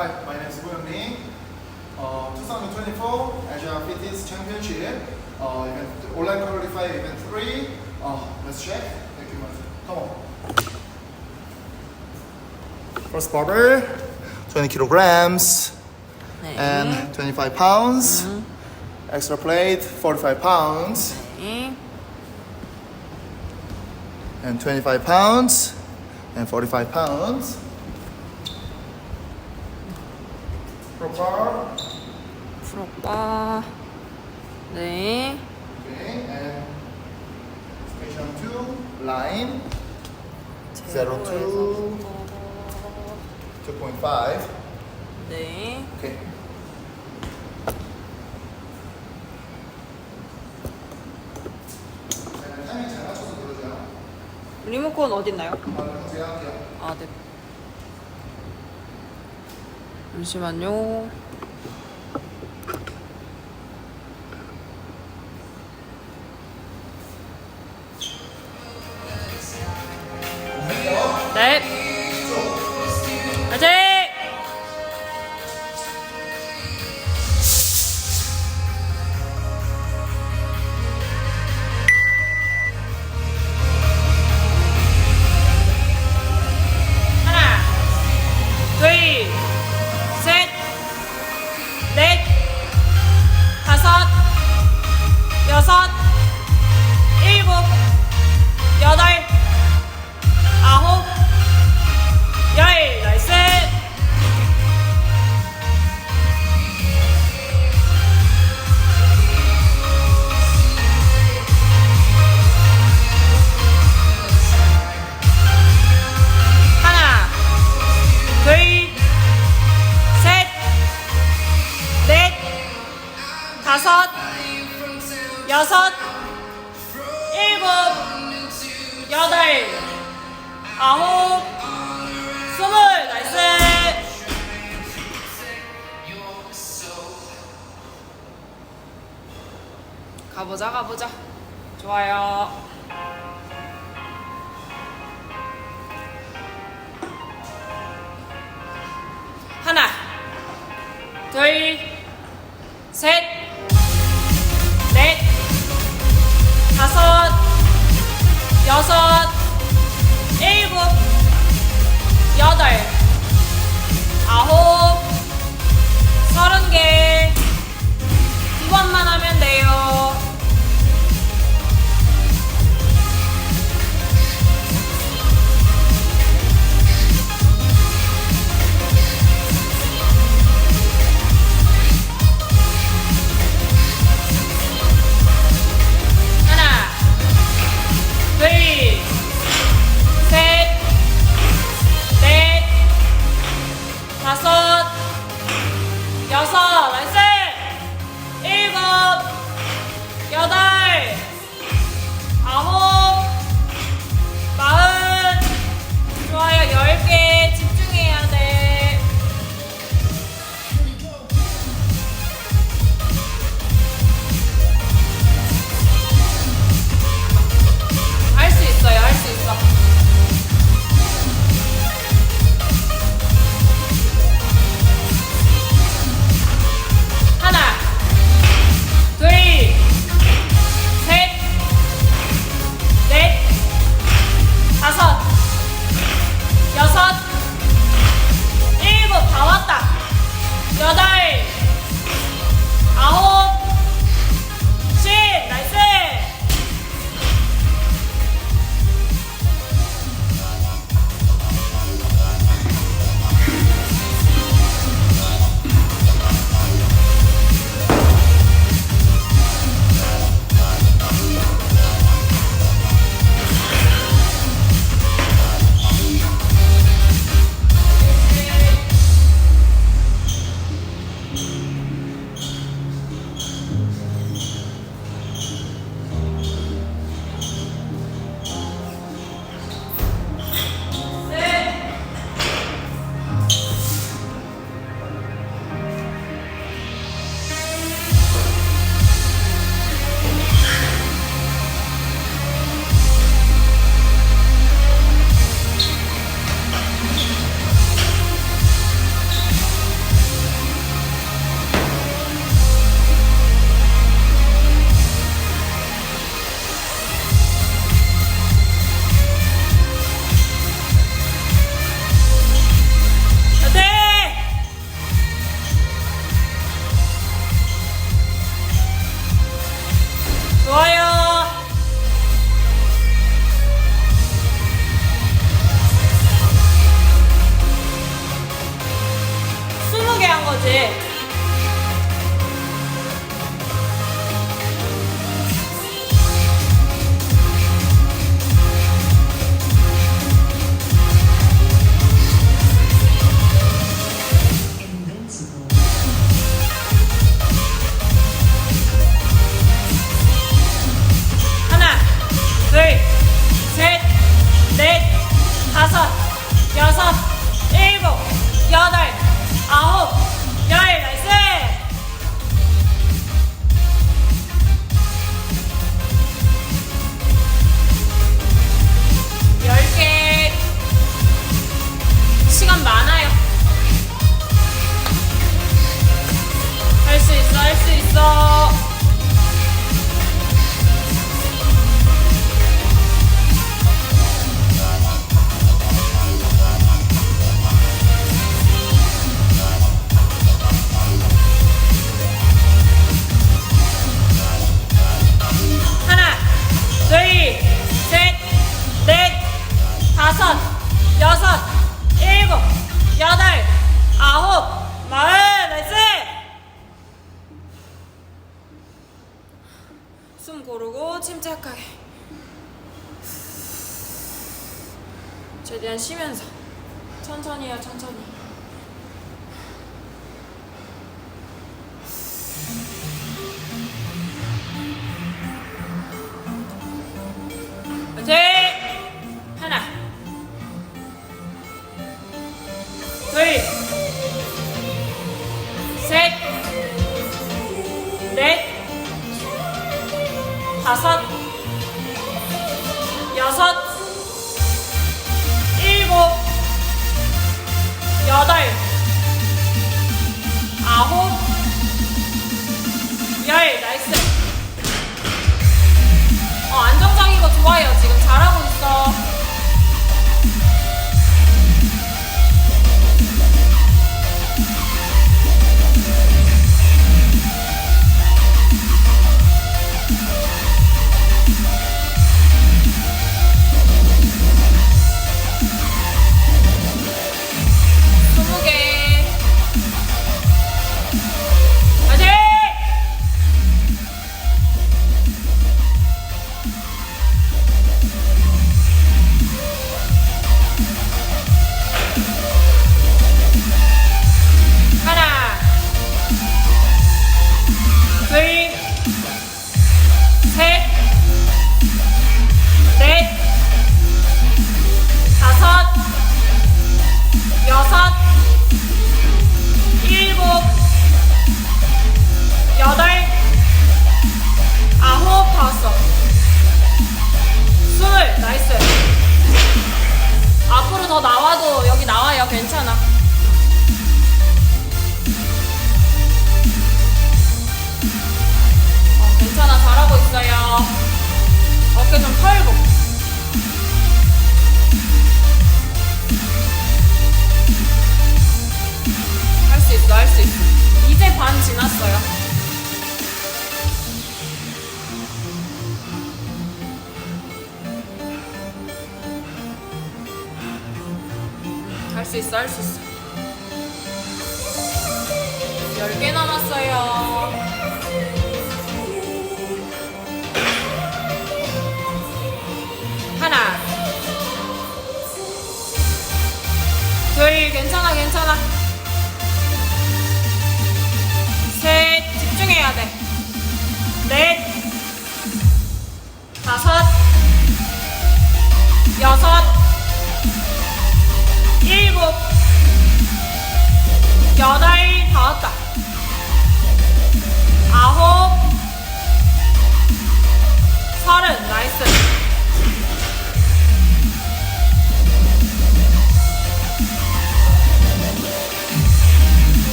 Hi, my name is William Lee. Uh, 2024 Asia Fitness Championship uh, event, online qualifier event 3. Uh, let's check. Thank you much. Come on. First barbell, 20 kilograms 네. and 25 pounds. Extra plate, 45 pounds 네. and 25 pounds and 45 pounds. Proper. 풀오빠. 네. Okay, and station two, line zero two, two point five. 네. Okay. 네, 타이밍 잘 맞춰서 누르세요. 리모컨 어딨나요? 아, 그럼 제가 할게요. 아, 네. 잠시만요. 다섯, 여섯, 일곱, 여덟, 아홉, 스물, 나이스! 가보자, 가보자. 좋아요. 하나, 둘, 셋, 시간 쉬면서 천천히요 천천히.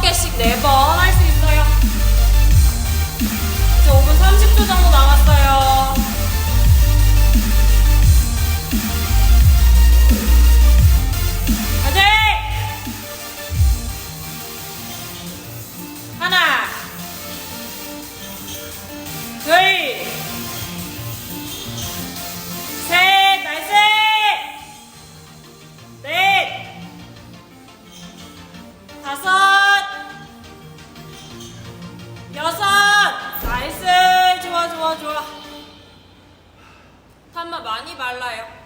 6개씩 4번. 여섯. 나이스. 좋아 좋아 좋아. 탄마 많이 말라요.